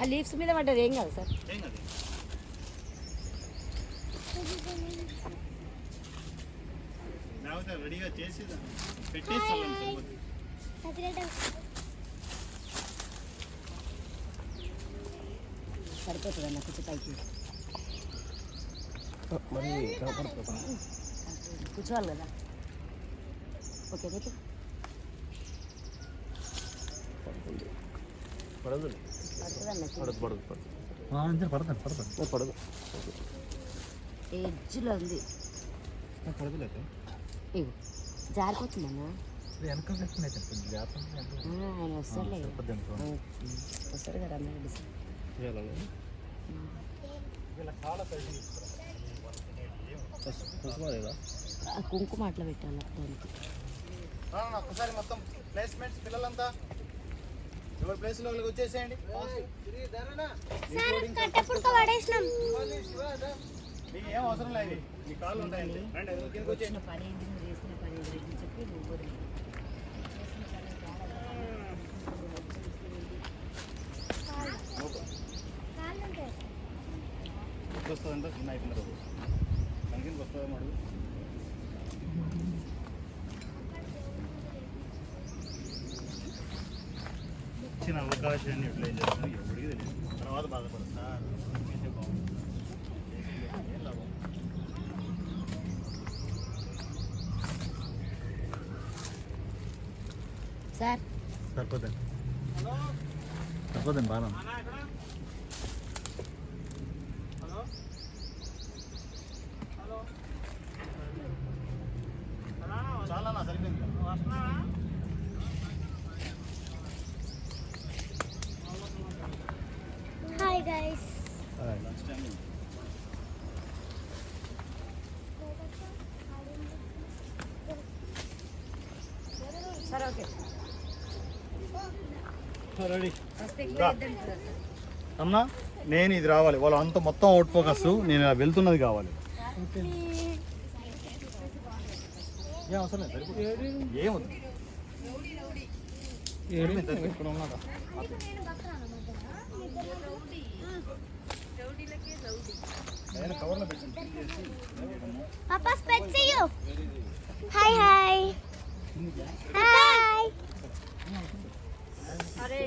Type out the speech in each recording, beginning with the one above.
ఆ లీవ్స్ మీద పడ్డది ఏం కాదు సార్. రెడీగా సరిపోతుంది. అన్న కొంచెం పైకి? కూర్చోవాలి కదా. ఓకే పడదు పడదు పడదు పడదు పడదు ఎడ్జ్లో ఉంది పడదులేదు జారిపోతుందన్న వెనక ఆయన వస్తాడులే వస్తాడు కదా కుంకుమ అట్లా పెట్టాలి. దానికి ఒక్కసారి మొత్తం ప్లేస్మెంట్స్ పిల్లలంతా ఎవరి ప్లేస్లో వాళ్ళకి వచ్చేసేయండి. మీకు ఏం అవసరం లేదు. మీ కాళ్ళు ఉంటాయండి. రండి అది కిందకి వచ్చేయండి. చేసిన పని చేసిన చెప్పి వస్తుందంటే చిన్న అయిపోయిన రోజు ఇచ్చిన అవకాశాన్ని యూటిలైజ్ చేస్తాను ఎవరికి తెలియదు. తర్వాత బాధపడతా సార్ సరిపోతుంది సరిపోతుంది బాగా. చాలా సరిపోయింది గైస్ సరే ఓకే రెడీ అమ్మా నేను ఇది రావాలి. వాళ్ళు అంత మొత్తం అవుట్ ఫోకస్ నేను ఇలా వెళ్తున్నది కావాలి. ఏం అవసరం లేదు సరిపోతుంది. ఏమొద్దు సరిపోయింది, సరిపోయింది. ఇక్కడ ఉన్నాడా? నేను కవర్లో పెట్టాను fill చేసి. పాపా స్పెట్స్ యు హాయ్ హాయ్ హాయ్ అరే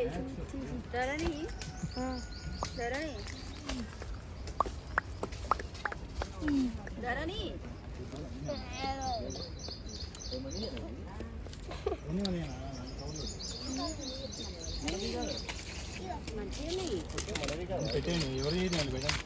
ధరణి ధరణి ధరణి ఎన్ని ఉన్నాయా? కవర్లో పెట్టు. పెట్టేయండి ఎవరు చేయండి పెట్టండి.